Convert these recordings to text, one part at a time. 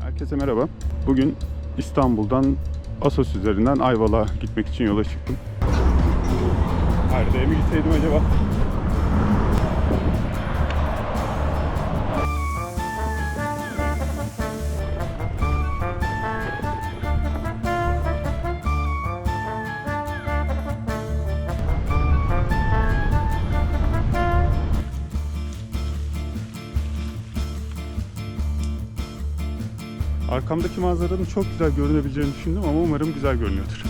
Herkese merhaba. Bugün İstanbul'dan Asos üzerinden Ayvalık'a gitmek için yola çıktım. Nerede mi gitseydim acaba? Manzaranın çok güzel görünebileceğini düşündüm ama umarım güzel görünüyordur.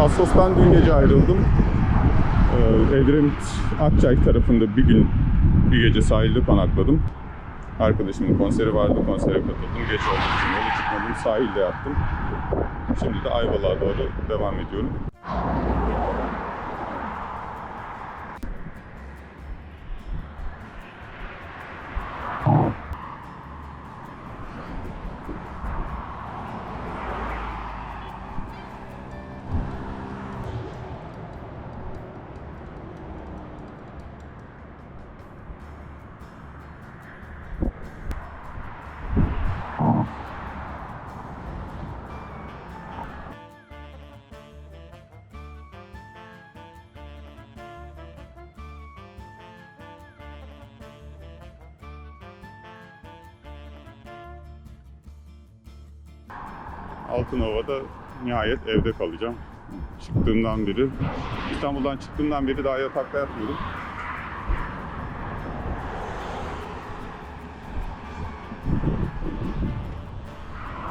Assos'tan dün gece ayrıldım. Edremit Akçay tarafında bir gün bir gece sahilde konakladım. Arkadaşımın konseri vardı, konsere katıldım. Geç olduğu için yola çıkmadım, sahilde yattım. Şimdi de Ayvalık'a doğru devam ediyorum. Altınova'da nihayet evde kalacağım. Çıktığımdan beri, İstanbul'dan çıktığımdan beri daha yatakta yatmıyordum.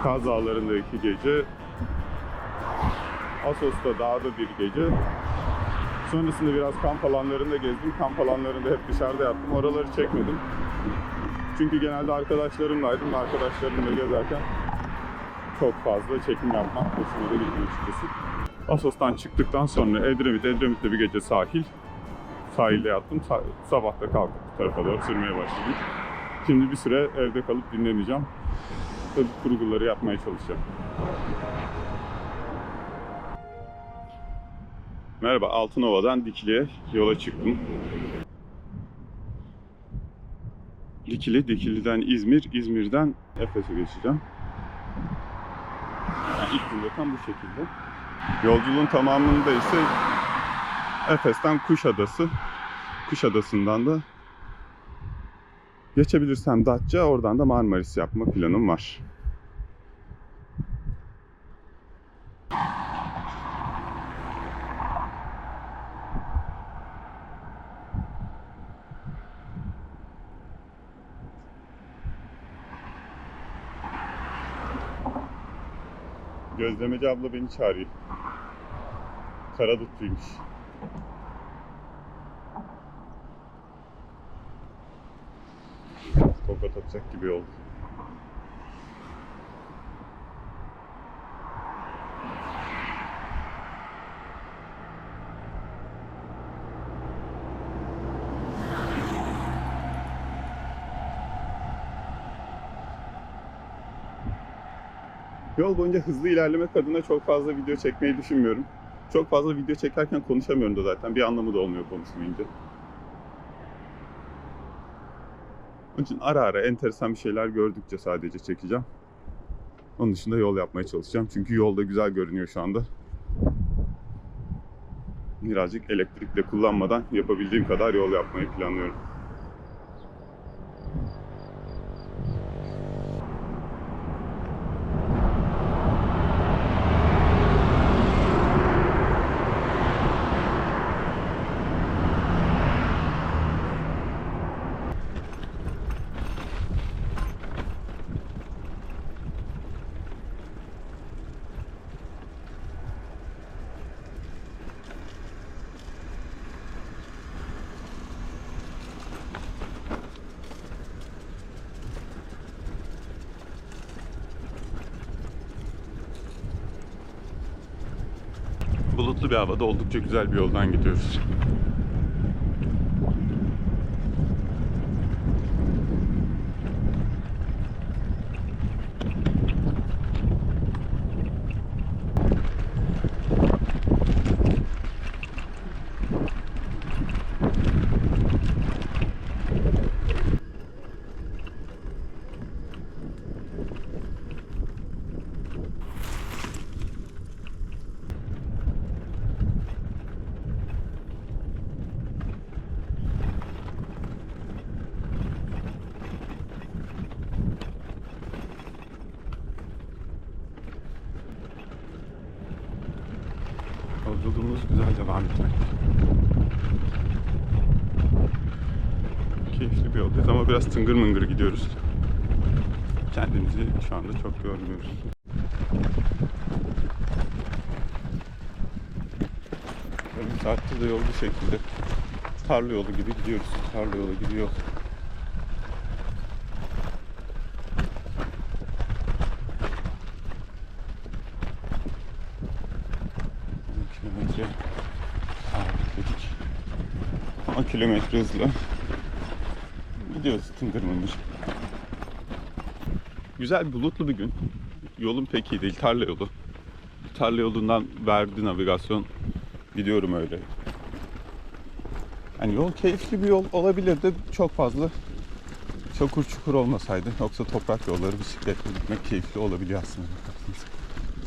Kaz Dağları'nda iki gece, Asos'ta dağda bir gece. Sonrasında biraz kamp alanlarında gezdim. Kamp alanlarında hep dışarıda yattım. Oraları çekmedim. Çünkü genelde arkadaşlarımlaydım. Arkadaşlarımla gezerken çok fazla çekim yapmak hoşuma da gitmiyor açıkçası. Asos'tan çıktıktan sonra Edremit, Edremit'te bir gece sahil. Sahilde yattım. Sa- sabah da kalkıp bu tarafa doğru sürmeye başladım. Şimdi bir süre evde kalıp dinleneceğim. Tabii kurguları yapmaya çalışacağım. Merhaba, Altınova'dan Dikili'ye yola çıktım. Dikili, Dikili'den İzmir, İzmir'den Efes'e geçeceğim. İlk gün tam bu şekilde. Yolculuğun tamamında ise Efes'ten Kuşadası, Kuşadası'ndan da geçebilirsem Datça, oradan da Marmaris yapma planım var. Gözlemeci abla beni çağırıyor. Karadutluymuş. Tokat atacak gibi oldu. Yol boyunca hızlı ilerlemek adına çok fazla video çekmeyi düşünmüyorum. Çok fazla video çekerken konuşamıyorum da zaten. Bir anlamı da olmuyor konuşmayınca. Onun için ara ara enteresan bir şeyler gördükçe sadece çekeceğim. Onun dışında yol yapmaya çalışacağım. Çünkü yolda güzel görünüyor şu anda. Birazcık elektrikle kullanmadan yapabildiğim kadar yol yapmayı planlıyorum. Bulutlu bir havada oldukça güzel bir yoldan gidiyoruz. Yolculuğumuz güzel devam etmekte. Keyifli bir yoldayız ama biraz tıngır mıngır gidiyoruz. Kendimizi şu anda çok görmüyoruz. Yarım saattir de yol bu şekilde. Tarla yolu gibi gidiyoruz. Tarla yolu gibi yol. Kilometre sabitledik. 10 kilometre hızla gidiyoruz tıngır mıngır. Güzel bulutlu bir gün. Yolum pek iyi değil. Tarla yolu. Tarla yolundan verdi navigasyon. Gidiyorum öyle. Yani yol keyifli bir yol olabilirdi. Çok fazla çukur çukur olmasaydı. Yoksa toprak yolları bisikletle gitmek keyifli olabiliyor aslında.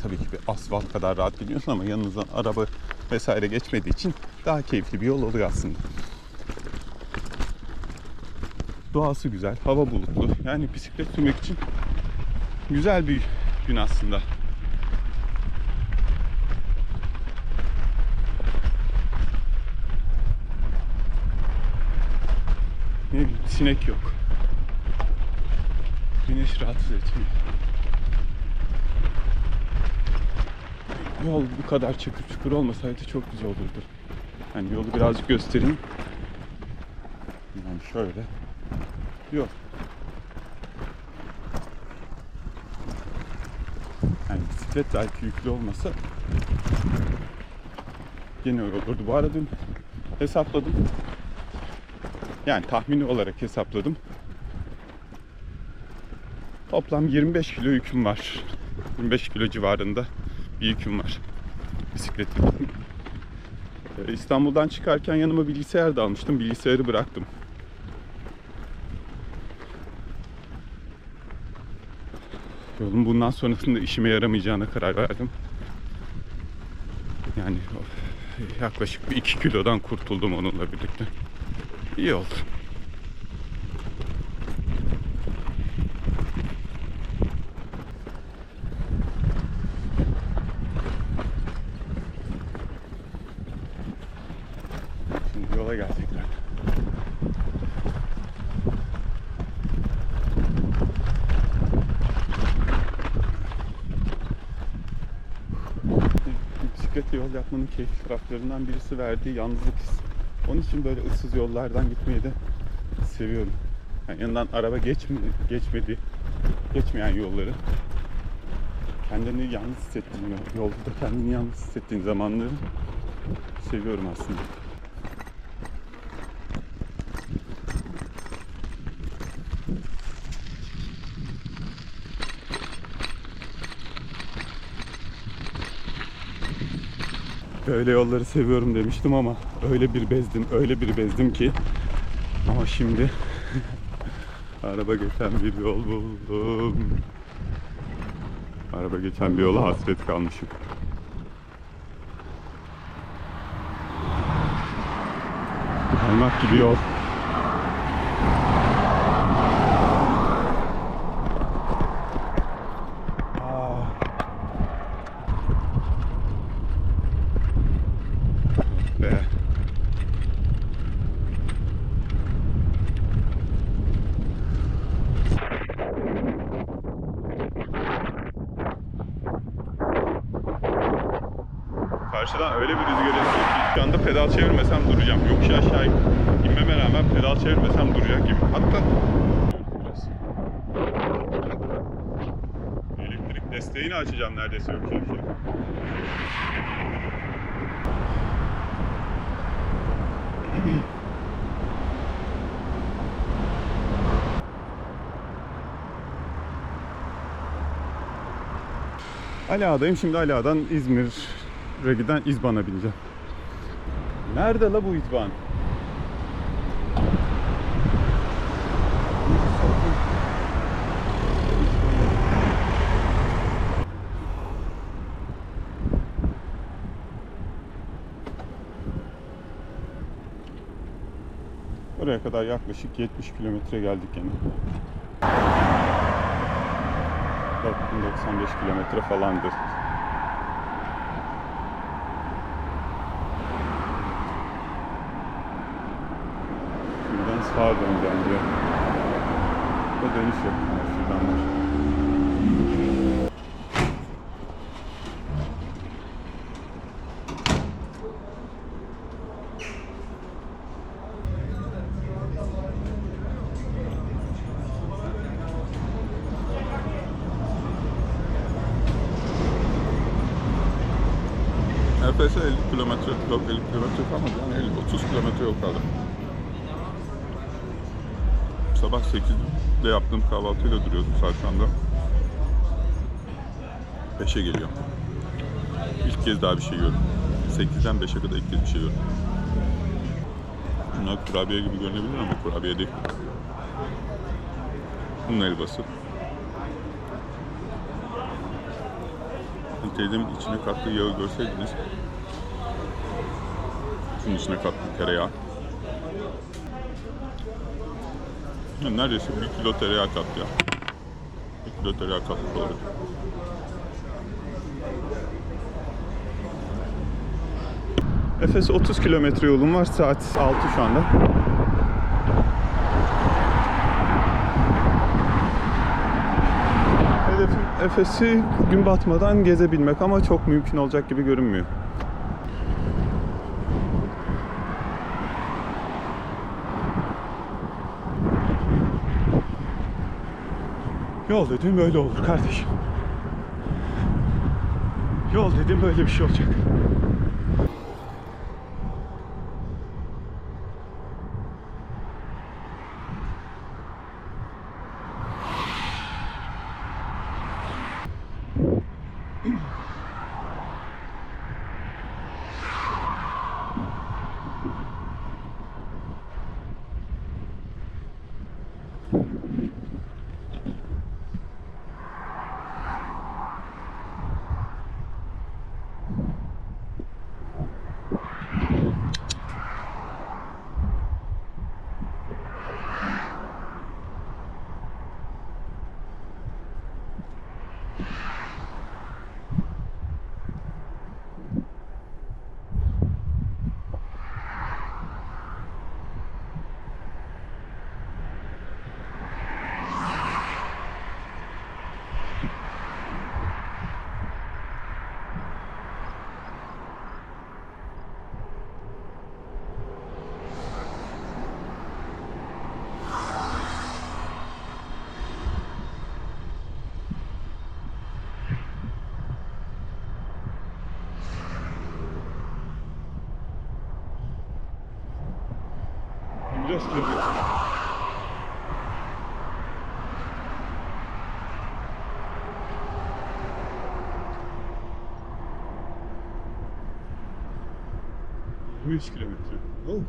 Tabii ki bir asfalt kadar rahat gidiyorsun ama yanınızdan araba vesaire geçmediği için daha keyifli bir yol oluyor aslında. Doğası güzel, hava bulutlu. Yani bisiklet sürmek için güzel bir gün aslında. Ne bileyim, sinek yok. Güneş rahatsız etmiyor. Yol bu kadar çakır çukur olmasaydı çok güzel olurdu. Yani yolu birazcık göstereyim. Yani şöyle. Yok. Yani bisiklet belki yüklü olmasa gene öyle olurdu. Bu arada dün hesapladım. Yani tahmini olarak hesapladım. Toplam 25 kilo yüküm var. 25 kilo civarında bir yüküm var. Bisikletim. Ee, İstanbul'dan çıkarken yanıma bilgisayar da almıştım. Bilgisayarı bıraktım. Yolun bundan sonrasında işime yaramayacağına karar verdim. Yani yaklaşık bir 2 kilodan kurtuldum onunla birlikte. İyi oldu. Şimdi yola gelecekler. Bisikletle yol yapmanın keyifli taraflarından birisi verdiği yalnızlık hissi. Onun için böyle ıssız yollardan gitmeyi de seviyorum. Yani yanından araba geçme, geçmedi, geçmeyen yolları kendini yalnız hissettiğin, yolda kendini yalnız hissettiğin zamanları seviyorum aslında. Böyle yolları seviyorum demiştim ama öyle bir bezdim, öyle bir bezdim ki ama şimdi araba geçen bir yol buldum. Araba geçen bir yola hasret kalmışım. Kaymak gibi yol. gibi. Hatta biraz. Elektrik desteğini açacağım neredeyse öksürükle. Ala'dayım. Şimdi Ala'dan İzmir'e giden İzban'a bineceğim. Nerede la bu İzban? Oraya kadar yaklaşık 70 kilometre geldik yani. 4095 kilometre falandır. Şuradan sağa döneceğim diyor. Ve dönüş yok. Ha, Şuradan var. Efes'e 50 kilometre, yok 50 kilometre kalmadı yani 50, 30 kilometre kaldı. Sabah 8'de yaptığım kahvaltıyla duruyordum saat şu anda. 5'e geliyor. İlk kez daha bir şey gördüm. 8'den 5'e kadar ilk kez bir şey gördüm. Bunlar kurabiye gibi görünebilir ama kurabiye değil. Bunun helvası. Teyzemin içine kattığı yağı görseydiniz. Şunun içine kattığı tereyağı. Ya neredeyse bir kilo tereyağı kattı ya. Bir kilo tereyağı katmış olabilir. Efes'e 30 kilometre yolum var. Saat 6 şu anda. Hedefim Efes'i gün batmadan gezebilmek ama çok mümkün olacak gibi görünmüyor. Yol dediğim böyle olur kardeşim. Yol dediğim böyle bir şey olacak. Италия следует. Вискрили. Ну,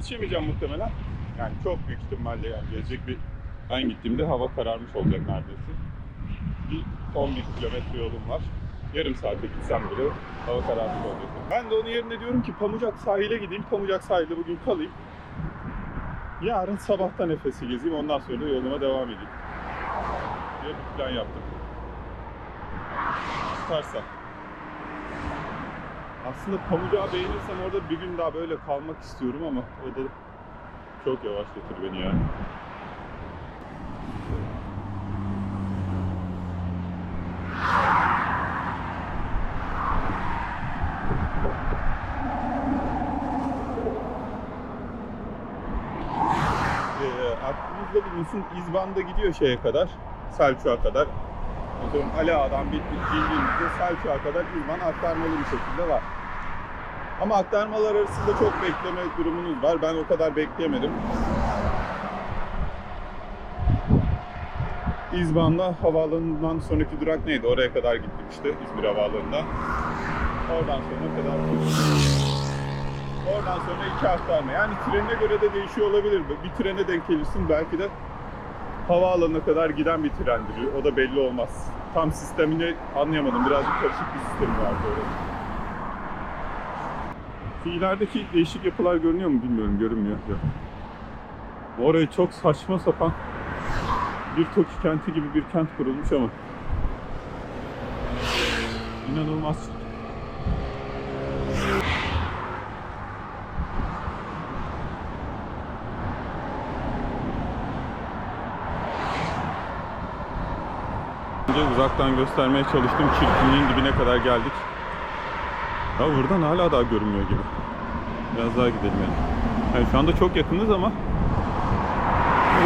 yetişemeyeceğim muhtemelen. Yani çok büyük ihtimalle yani gelecek bir ben gittiğimde hava kararmış olacak neredeyse. Bir 11 kilometre yolum var. Yarım saate gitsem bile hava kararmış olacak. Ben de onun yerine diyorum ki Pamucak sahile gideyim. Pamucak sahilde bugün kalayım. Yarın sabahtan Efes'i gezeyim. Ondan sonra da yoluma devam edeyim. Diye bir plan yaptım. Tutarsa. Aslında Pamucağı beğenirsem orada bir gün daha böyle kalmak istiyorum ama o da çok yavaş götür beni ya. Ee, aklınızda bulunsun İzban'da gidiyor şeye kadar, Selçuk'a kadar. Atıyorum Ali Ağa'dan bit- bit- bildiğinizde Selçuk'a kadar İzban aktarmalı bir şekilde var. Ama aktarmalar arasında çok bekleme durumunuz var. Ben o kadar bekleyemedim. İzban'da havaalanından sonraki durak neydi? Oraya kadar gittim işte İzmir Havaalanı'nda. Oradan sonra kadar Oradan sonra iki aktarma. Yani trenine göre de değişiyor olabilir. Bir trene denk gelirsin belki de havaalanına kadar giden bir trendir. O da belli olmaz. Tam sistemini anlayamadım. Birazcık karışık bir sistemi vardı orada. Şu ilerideki değişik yapılar görünüyor mu bilmiyorum. Görünmüyor. Ya. Oraya çok saçma sapan bir Toki kenti gibi bir kent kurulmuş ama inanılmaz. Önce uzaktan göstermeye çalıştım. Çirkinliğin dibine kadar geldik. Ya buradan hala daha görünmüyor gibi. Biraz daha gidelim yani. Yani şu anda çok yakınız ama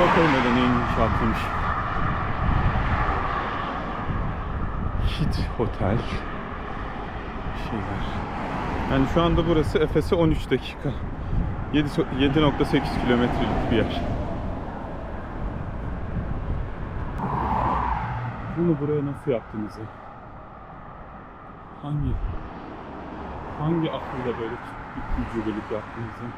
bakalım hele neyin inşaatıymış. Hit Hotel. Şeyler. Yani şu anda burası Efes'e 13 dakika. 7 so- 7.8 kilometrelik bir yer. Bunu buraya nasıl yaptınız ya? Hangi hangi akılla böyle bir ucubelik yaptınız ya?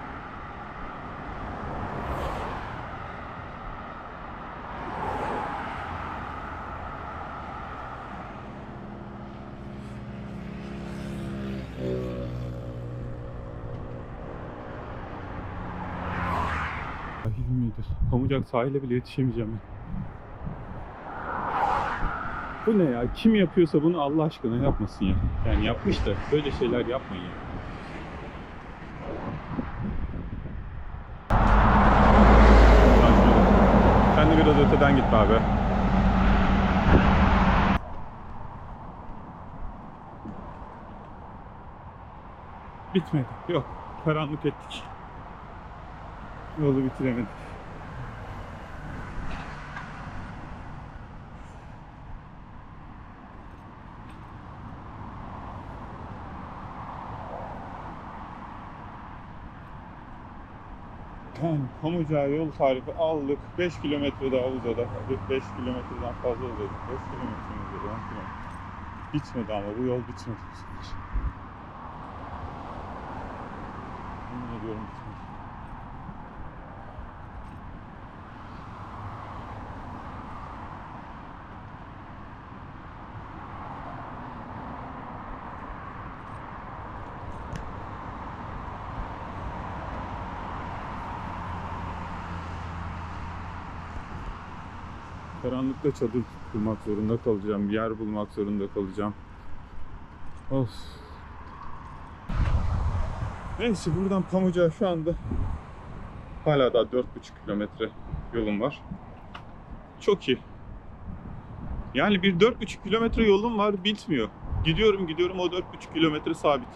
Sahil midir? Pamucak sahile bile yetişemeyeceğim ben. Bu ne ya? Kim yapıyorsa bunu Allah aşkına yapmasın ya. Yani yapmış da böyle şeyler yapmayın ya. Sen de biraz öteden git abi. Bitmedi. Yok. Karanlık ettik. Yolu bitiremedik. Yani Pamucağa yol tarifi aldık. 5 kilometre daha uzadı. 5 kilometreden fazla uzadı. 5 kilometre mi uzadı? 10 kilometre. Bitmedi ama bu yol bitmedi bu sefer. Yemin. Karanlıkta çadır kurmak zorunda kalacağım. Bir yer bulmak zorunda kalacağım. Of. Neyse buradan Pamucak'a şu anda hala daha 4,5 kilometre yolum var. Çok iyi. Yani bir 4,5 kilometre yolum var bitmiyor. Gidiyorum gidiyorum o 4,5 kilometre sabit.